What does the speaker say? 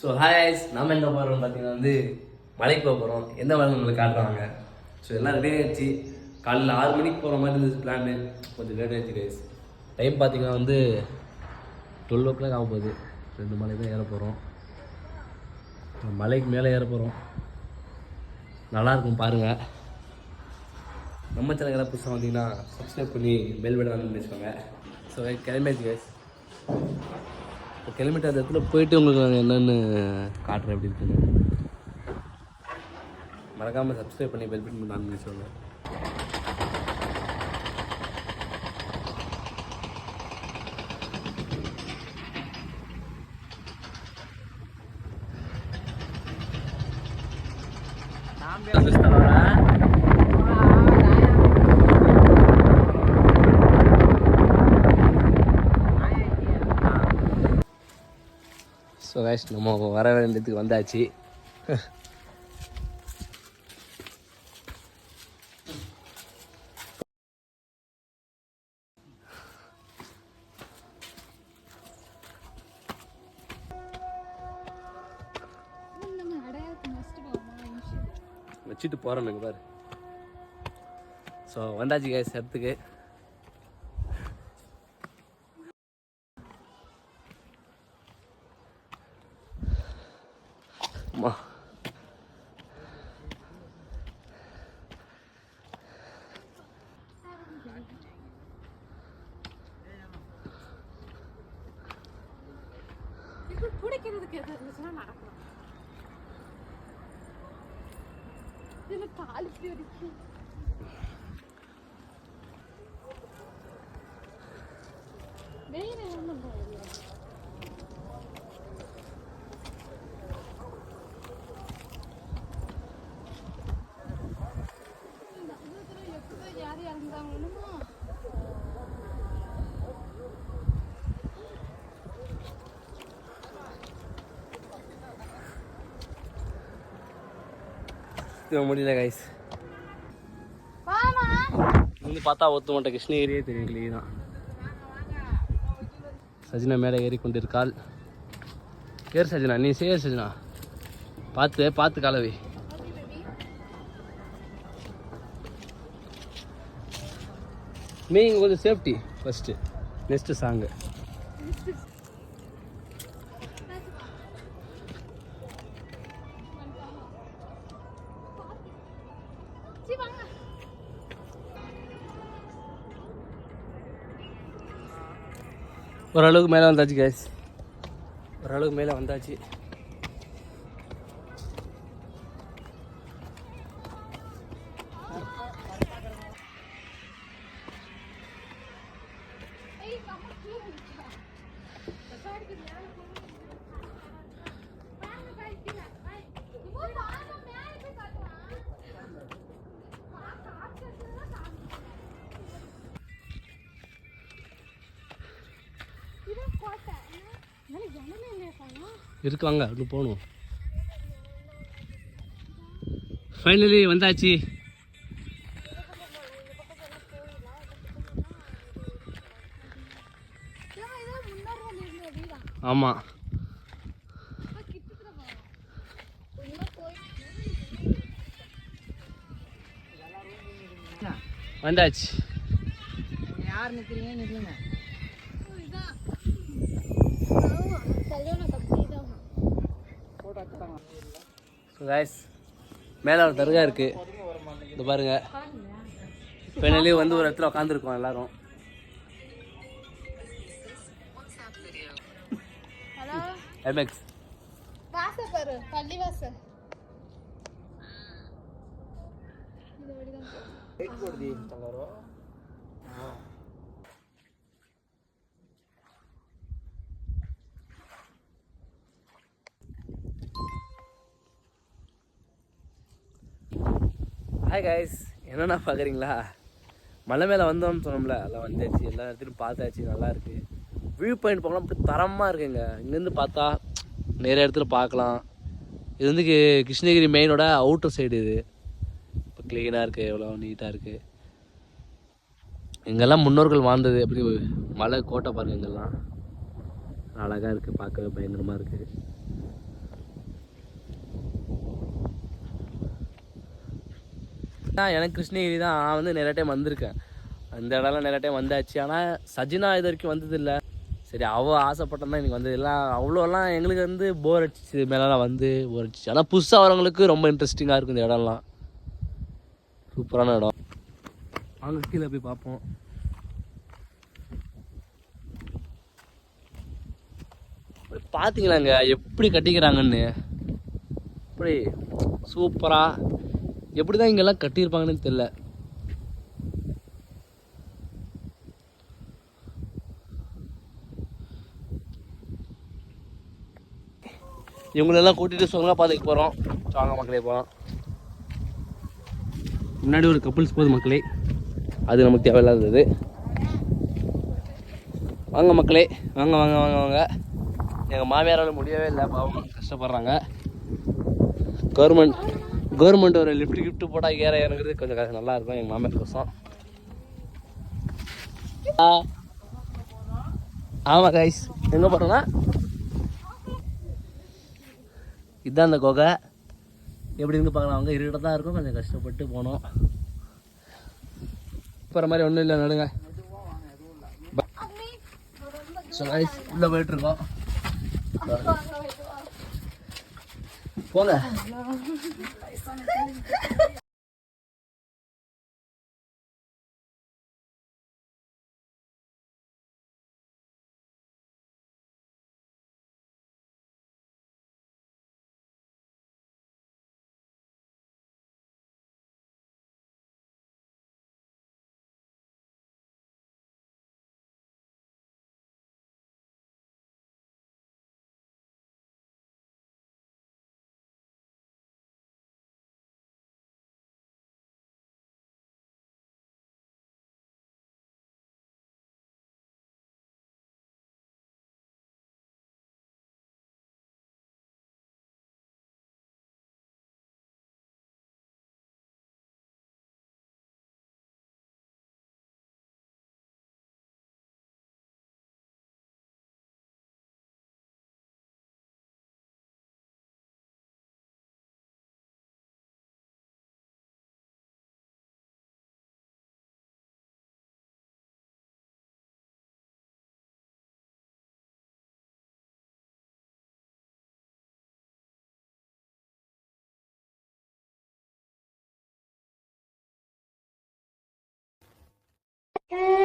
So ஹாய்ஸ் நாம் எங்கே போகிறோம் பார்த்தீங்கன்னா வந்து மலைக்கு போக போகிறோம் எந்த மலை நம்மளுக்கு காட்டுறாங்க? ஸோ எல்லாம் ரெடி ஆயிடுச்சு. காலையில் ஆறு மணிக்கு போகிற மாதிரி இருந்துச்சு பிளான் கொஞ்சம் லேட் ஆயிடுச்சு கைஸ் டைம் பார்த்தீங்கன்னா வந்து டுவெல் ஓ கிளாக் ஆக போகுது. ரெண்டு மலை தான் ஏற போகிறோம் மலைக்கு மேலே ஏற போகிறோம் நல்லாயிருக்கும் பாருங்கள் நம்ம சேனல் யாராவது புதுசாக வந்தீங்கன்னா சப்ஸ்கிரைப் பண்ணி பெல் பட்டன் வந்து வச்சுக்கோங்க. ஸோ கிளம்பியாச்சு கைஸ் இப்போ கிலோமீட்டர் அந்த இடத்துல போயிட்டு உங்களுக்கு நாங்கள் என்னென்னு காட்டுறேன் எப்படி இருக்குன்னு. மறக்காமல் சப்ஸ்கிரைப் பண்ணி பெல் பட்டன் நான் வச்சுக்கோங்க ஸோ கைஸ் நம்ம வர வேண்டியதுக்கு வந்தாச்சு. வச்சுட்டு போகிறோம் நாங்கள் பாரு. ஸோ வந்தாச்சு கேஸ் இடத்துக்கு لك يا ذات مثلا ما عرفنا تعالي فيوري باينة يا ماما يعني عندها منها முடியல கைஸ் இங்கே பார்த்தா ஒத்து மாட்டேன் கிருஷ்ணகிரியே தெரியும் கிளீனாக சஜினா மேலே ஏறி கொண்டிருக்காள் ஏறு சஜினா. நீ சேர் சஜினா. பார்த்து பார்த்து கலவை. மீங்க கொஞ்சம் சேஃப்டி ஃபஸ்ட்டு நெக்ஸ்ட்டு சாங்கு ஓரளவுக்கு மேலே வந்தாச்சு கேஸ் ஓரளவுக்கு மேலே வந்தாச்சு. இருக்கு வாங்க அப்படி போகணும். ஃபைனலி வந்தாச்சு. ஆமாம் வந்தாச்சு. யார் நிற்கிறீங்க நிற்கிறீங்க ஸோ காய்ஸ் மேலே ஒரு தர்கா இருக்குது இது பாருங்க. ஃபைனலி வந்து ஒரு இடத்துல உட்காந்துருக்கோம் எல்லாரும். ஹலோ எம்எக்ஸ் வாச ஹாய் காய்ஸ் என்னென்ன பார்க்குறீங்களா மலை மேலே வந்தோம்னு சொன்னோம்ல எல்லாம் வந்தாச்சு எல்லா இடத்துலையும் பார்த்தாச்சு நல்லாயிருக்கு வியூ பாயிண்ட் போகலாம் அப்படி தரமாக இருக்குங்க. இங்கேருந்து பார்த்தா நிறைய இடத்துல பார்க்கலாம். இது வந்து கிருஷ்ணகிரி மெயினோட அவுட்டர் சைடு இது. இப்போ க்ளீனாக இருக்குது எவ்வளோ நீட்டாக இருக்குது இங்கெல்லாம் முன்னோர்கள் வாழ்ந்தது எப்படி மலை கோட்டை பாருங்கள் இங்கெல்லாம். அழகாக இருக்குது பார்க்கவே பயங்கரமாக இருக்குது நான் எனக்கு கிருஷ்ணகிரி தான். நான் வந்து நிறைய டைம் வந்திருக்கேன். அந்த இடம்லாம் நிறைய டைம் வந்தாச்சு. ஆனால் சஜினா இது வரைக்கும் வந்ததில்லை. சரி அவள் ஆசைப்பட்டதான் எனக்கு வந்தது. இல்லை அவ்வளோலாம் எங்களுக்கு வந்து போர் அடிச்சு இது மேலெலாம் வந்து போர் அடிச்சு ஆனால் புதுசாக வரவங்களுக்கு ரொம்ப இன்ட்ரெஸ்டிங்காக இருக்கும் இந்த இடம்லாம். சூப்பரான இடம். வாங்க கீழே போய் பார்ப்போம். பார்த்தீங்களாங்க எப்படி கட்டிக்கிறாங்கன்னு? அப்படி சூப்பராக எப்படி தான் இங்கெல்லாம் கட்டியிருப்பாங்கன்னு தெரில இவங்களெல்லாம் கூட்டிகிட்டு சொல்லுங்க பார்த்துக்கு போகிறோம் வாங்க மக்களே போகிறோம் முன்னாடி ஒரு கப்புள்ஸ் போகுது மக்களே. அது நமக்கு தேவையில்லாதது. வாங்க மக்களே வாங்க வாங்க வாங்க வாங்க. எங்கள் மாமியாரால் முடியவே இல்லை பாவம். கஷ்டப்படுறாங்க. கவர்மெண்ட் கவர்மெண்ட் ஒரு லிஃப்ட் கிஃப்ட் போட்டால் ஏற இறங்குறது கொஞ்சம் காசு நல்லா இருக்கும் எங்கள் மாமியார் கோசம். ஆமாம் கைஸ் எங்கே போகிறோன்னா இதுதான் அந்த குகை. எப்படி இருந்து பார்க்கலாம் அவங்க இருக்கிட்ட தான் இருக்கும். கொஞ்சம் கஷ்டப்பட்டு போனோம். போகிற மாதிரி ஒன்றும் இல்லை நடுங்க. ஸோ கைஸ் உள்ளே போயிட்டுருக்கோம் 光的 Good.